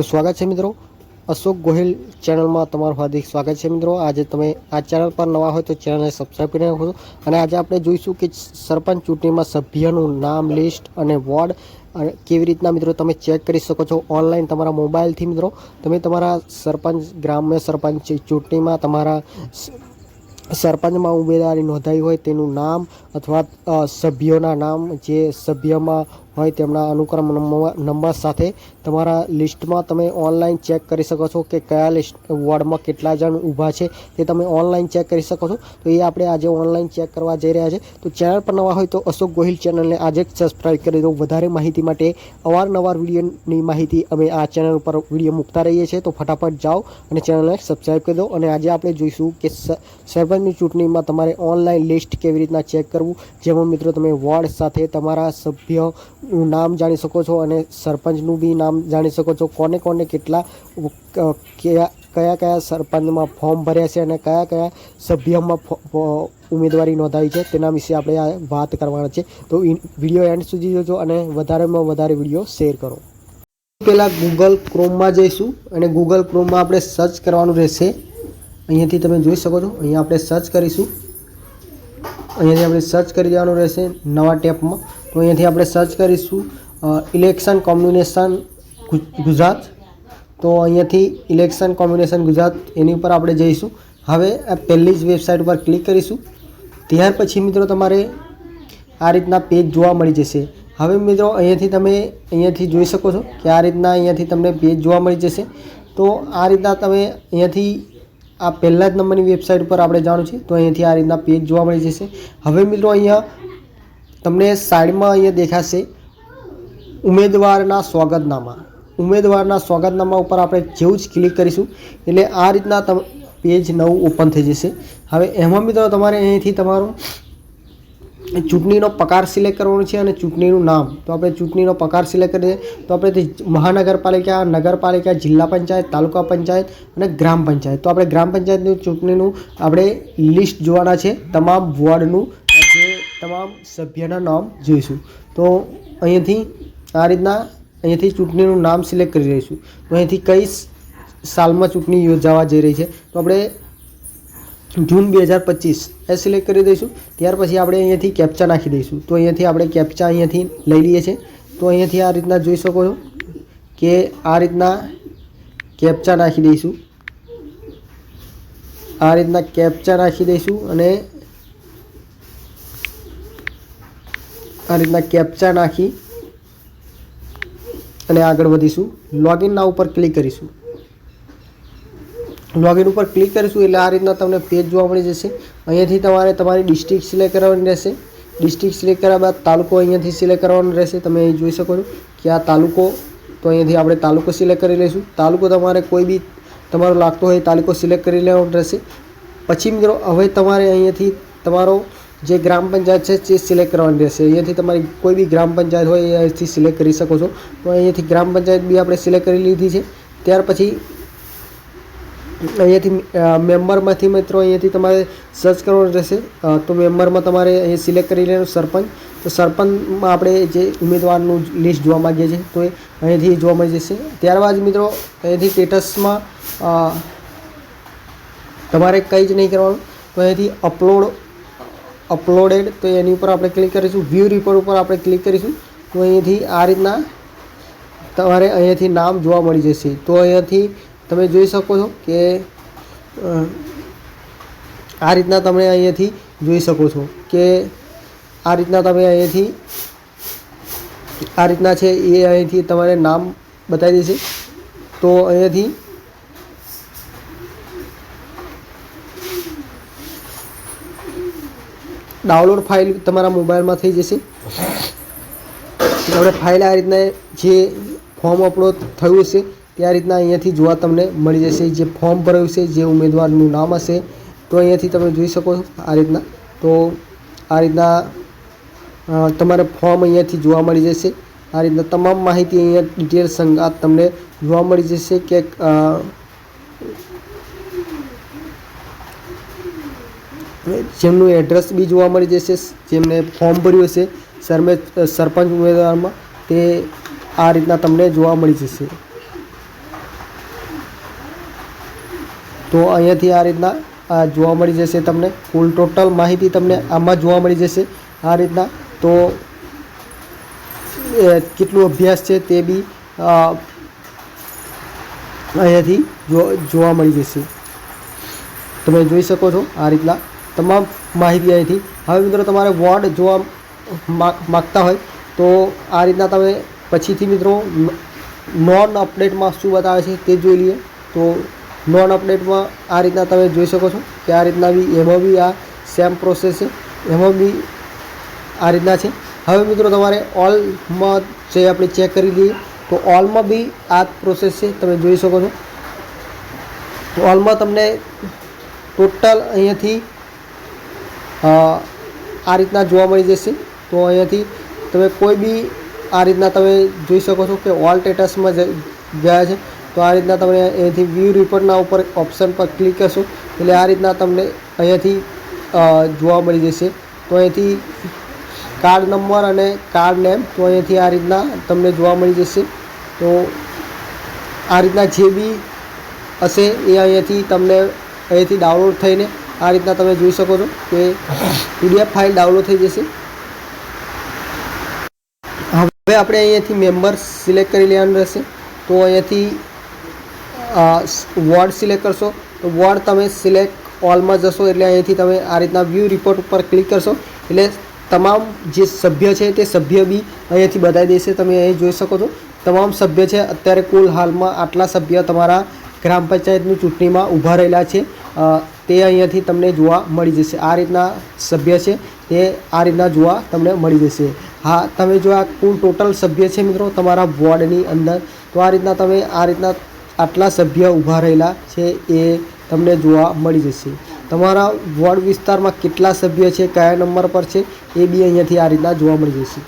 તો સ્વાગત છે મિત્રો. અશોક ગોહિલ ચેનલમાં તમારું હાર્દિક સ્વાગત છે મિત્રો. આજે તમે આ ચેનલ પર નવા હોય તો ચેનલને સબસ્ક્રાઈબ કરી નાખો અને આજે આપણે જોઈશું કે સરપંચ ચૂંટણીમાં સભ્યનું નામ, લિસ્ટ અને વોર્ડ અને કેવી રીતના મિત્રો તમે ચેક કરી શકો છો ઓનલાઈન તમારા મોબાઈલથી મિત્રો. તમે તમારા સરપંચ, ગ્રામ્ય સરપંચ ચૂંટણીમાં તમારા સરપંચમાં ઉમેદવારી નોંધાઈ હોય તેનું નામ અથવા સભ્યોના નામ જે સભ્યમાં હોય તેમના અનુક્રમ નંબર સાથે તમારા લિસ્ટમાં તમે ઓનલાઈન ચેક કરી શકો છો કે કયા લિસ્ટ વોર્ડમાં કેટલા જણ ઊભા છે તે તમે ઓનલાઈન ચેક કરી શકો છો. તો એ આપણે આજે ઓનલાઈન ચેક કરવા જઈ રહ્યા છે. તો ચેનલ પર નવા હોય તો અશોક ગોહિલ ચેનલને આજે જ સબસ્ક્રાઈબ કરી દો. વધારે માહિતી માટે અવારનવાર વિડીયોની માહિતી અમે આ ચેનલ ઉપર વીડિયો મૂકતા રહીએ છીએ. તો ફટાફટ જાઓ અને ચેનલને સબસ્ક્રાઈબ કરી દો. અને આજે આપણે જોઈશું કે સરપંચની ચૂંટણીમાં તમારે ઓનલાઈન લિસ્ટ કેવી રીતના ચેક કરવું. જેમાં મિત્રો તમે વોર્ડ સાથે તમારા સભ્યનું નામ જાણી શકો છો અને સરપંચનું બી નામ જાણી શકો છો. કોને કોને કેટલા કયા કયા કયા સરપંચમાં ફોર્મ ભર્યા છે અને કયા કયા સભ્યમાં ઉમેદવારી નોંધાવી છે તેના વિશે આપણે આ વાત કરવાના છે. તો વીડિયો એન્ડ સુધી જોજો અને વધારેમાં વધારે વીડિયો શેર કરો. પહેલાં ગૂગલ ક્રોમમાં જઈશું અને ગૂગલ ક્રોમમાં આપણે સર્ચ કરવાનું રહેશે. અહીંયાથી તમે જોઈ શકો છો. અહીંયા આપણે સર્ચ કરીશું. અહીંયાથી આપણે સર્ચ કરી દેવાનું રહેશે નવા ટેપમાં તો અહીંયાથી આપણે સર્ચ કરીશું ઇલેક્શન કોમ્બિનેશન ગુજરાત. તો અહીંયાથી ઇલેક્શન કોમ્બિનેશન ગુજરાત, એની ઉપર આપણે જઈશું. હવે આ પહેલી જ વેબસાઇટ ઉપર ક્લિક કરીશું. ત્યાર પછી મિત્રો તમારે આ રીતના પેજ જોવા મળી જશે. હવે મિત્રો અહીંયાથી તમે અહીંયાથી જોઈ શકો છો કે આ રીતના અહીંયાથી તમને પેજ જોવા મળી જશે. તો આ રીતના તમે અહીંયાથી આ પહેલા જ નંબરની વેબસાઇટ પર આપણે જાણું છે, તો અહીંયાથી આ રીતના પેજ જોવા મળી જશે. હવે મિત્રો અહીંયા તમને સાઈડમાં અહીંયા દેખાશે ઉમેદવારના સ્વાગતનામા. ઉમેદવારના સ્વાગતનામા ઉપર આપણે જેવું જ ક્લિક કરીશું. એટલે આ રીતના પેજ નવું ઓપન થઈ જશે. હવે એમાં મિત્રો તમારે અહીંથી તમારું ચૂંટણીનો પગાર સિલેક્ટ કરવાનો છે અને ચૂંટણીનું નામ. તો આપણે ચૂંટણીનો પગાર સિલેક્ટ કરીએ તો આપણે તે મહાનગરપાલિકા, નગરપાલિકા, જિલ્લા પંચાયત, તાલુકા પંચાયત અને ગ્રામ પંચાયત. તો આપણે ગ્રામ પંચાયતની ચૂંટણીનું આપણે લિસ્ટ જોવાના છે. તમામ વોર્ડનું તમામ સભ્યના નામ જોઈશું. તો અહીંયાથી આ રીતના અહીંયાથી ચૂંટણીનું નામ સિલેક્ટ કરી રહીશું તો અહીંયાથી કઈ સાલમાં ચૂંટણી યોજાવા જઈ રહી છે? તો આપણે જૂન બે હજાર પચીસ એ સિલેક્ટ કરી દઈશું. ત્યાર પછી આપણે અહીંયાથી કેપ્ચા નાખી દઈશું. તો અહીંયાથી આપણે કેપ્ચા અહીંયાથી લઈ લઈએ છીએ. તો અહીંયાથી આ રીતના જોઈ શકો છો કે આ રીતના કેપ્ચા નાખી દઈશું. આ રીતના કેપ્ચા નાખી દઈશું અને આ રીતના કેપ્ચા નાખી અને આગળ વધીશું. લોગિનના ઉપર ક્લિક કરીશું. લોગિન ઉપર ક્લિક કરીશું એટલે આ રીતના તમને પેજ જોવા મળી જશે. અહીંયાથી તમારે તમારી ડિસ્ટ્રિક્ટ સિલેક્ટ કરવાની રહેશે. ડિસ્ટ્રિક્ટ સિલેક્ટ કર્યા બાદ તાલુકો અહીંયાથી સિલેક્ટ કરવાનો રહેશે. તમે અહીં જોઈ શકો છો કે આ તાલુકો, તો અહીંયાથી આપણે તાલુકો સિલેક્ટ કરી લઈશું. તાલુકો તમારે કોઈ બી તમારો લાગતો હોય તાલુકો સિલેક્ટ કરી લેવાનો રહેશે. પછી મિત્રો, હવે તમારે અહીંયાથી તમારો જે ગ્રામ પંચાયત છે, તે સિલેક્ટ કરવાની રહેશે. અહીંયાથી તમારી કોઈ બી ગ્રામ પંચાયત હોય અહીંયાથી સિલેક્ટ કરી શકો છો. તો અહીંયાથી ગ્રામ પંચાયત બી આપણે સિલેક્ટ કરી લીધી છે. ત્યાર પછી અહીંયાથી મેમ્બરમાંથી મિત્રો અહીંયાથી તમારે સર્ચ કરવાનું રહેશે. તો મેમ્બરમાં તમારે અહીં સિલેક્ટ કરી લેવાનું સરપંચ. તો સરપંચમાં આપણે જે ઉમેદવારનું લિસ્ટ જોવા માગીએ છીએ, તો એ અહીંયાથી જોવા મળી જશે. ત્યારબાદ મિત્રો, અહીંયાથી સ્ટેટસમાં તમારે કંઈ જ નહીં કરવાનું. તો અહીંયાથી અપલોડ અપલોડેડ તો એની ઉપર આપણે ક્લિક કરીશું. વ્યૂ રિપોર્ટ ઉપર આપણે ક્લિક કરીશું. તો અહીંયાથી આ રીતના તમારે અહીંયાથી નામ જોવા મળી જશે. તો અહીંયાથી તમે જોઈ શકો છો કે આ રીતના તમે અહીંયાથી જોઈ શકો છો કે આ રીતના તમે અહીંયાથી, આ રીતના છે એ અહીંથી તમારે નામ બતાવી દેશે. તો અહીંયાથી ડાઉનલોડ ફાઇલ તમારા મોબાઈલમાં થઈ જશે. આપણે ફાઇલ આ રીતના જે ફોર્મ અપલોડ થયું છે તે આ રીતના અહીંયાથી જોવા તમને મળી જશે. જે ફોર્મ ભરાયું છે જે ઉમેદવારનું નામ હશે, તો અહીંયાથી તમે જોઈ શકો છો આ રીતના. તો આ રીતના તમારે ફોર્મ અહીંયાથી જોવા મળી જશે. આ રીતના તમામ માહિતી અહીંયા ડિટેલ સંગાત તમને જોવા મળી જશે કે જેમનું એડ્રેસ બી જોવા મળી જશે, જેમને ફોર્મ ભર્યું હશે સરમે સરપંચ ઉમેદવારમાં, તે આ રીતના તમને જોવા મળી જશે. તો અહીંયાથી આ રીતના, આ જોવા મળી જશે તમને. કુલ ટોટલ માહિતી તમને આમાં જોવા મળી જશે આ રીતના. તો કેટલું અભ્યાસ છે તે બી અહીંયાથી જોવા મળી જશે. તમે જોઈ શકો છો આ રીતના. તમામ માહિતી અહીંથી. હવે મિત્રો તમારે વોર્ડ જોવા માગતા હોય તો આ રીતના તમે પછીથી મિત્રો નોન અપડેટમાં શું બતાવે છે તે જોઈ લઈએ તો નોન અપડેટમાં આ રીતના તમે જોઈ શકો છો કે આ રીતના બી, એમાં બી આ સેમ પ્રોસેસ છે, એમાં બી આ રીતના છે. હવે મિત્રો તમારે ઓલમાં જે આપણે ચેક કરી લઈએ, તો ઓલમાં બી આ પ્રોસેસ છે, તમે જોઈ શકો છો. તો ઓલમાં તમને ટોટલ અહીંયાથી આ રીતના જોવા મળી જશે. તો અહીંયાથી તમે કોઈ બી આ રીતના તમે જોઈ શકો છો કે ઓલ સ્ટેટસમાં જ- ગયા છે. તો આ રીતના તમે અહીંયાથી વ્યૂ રિપોર્ટના ઉપર ઓપ્શન પર ક્લિક કરશો. એટલે આ રીતના તમને અહીંયાથી જોવા મળી જશે. તો અહીંયાથી કાર્ડ નંબર અને કાર્ડ નેમ તો અહીંયાથી આ રીતના તમને જોવા મળી જશે. તો આ રીતના જે બી હશે એ અહીંયાથી તમને અહીંયાથી ડાઉનલોડ થઈને આ રીતના તમે જોઈ શકો છો કે પીડીએફ ફાઇલ ડાઉનલોડ થઈ જશે. હવે આપણે અહીંયાથી મેમ્બર સિલેક્ટ કરી લેવાનું રહેશે. તો અહીંયાથી વોર્ડ સિલેક્ટ કરશો. તો વોર્ડ તમે સિલેક્ટ ઓલમાં જશો એટલે અહીંયાથી તમે આ રીતના વ્યૂ રિપોર્ટ ઉપર ક્લિક કરશો. એટલે તમામ જે સભ્ય છે તે સભ્ય બી અહીંયાથી બતાવી દેશે. તમે અહીં જોઈ શકો છો. તમામ સભ્ય છે. અત્યારે કુલ હાલમાં આટલા સભ્ય તમારા ગ્રામ પંચાયતની ચૂંટણીમાં ઊભા રહેલા છે. તે અહીંયાથી તમને જોવા મળી જશે. આ રીતના સભ્ય છે, તે આ રીતના જોવા તમને મળી જશે. હા, તમે જો આ કુલ ટોટલ સભ્ય છે મિત્રો, તમારા વોર્ડની અંદર, તો આ રીતના તમે આ રીતના આટલા સભ્ય ઊભા રહેલા છે એ તમને જોવા મળી જશે. તમારા વોર્ડ વિસ્તારમાં કેટલા સભ્ય છે, કયા નંબર પર છે, એ બી અહીંયાથી આ રીતના જોવા મળી જશે.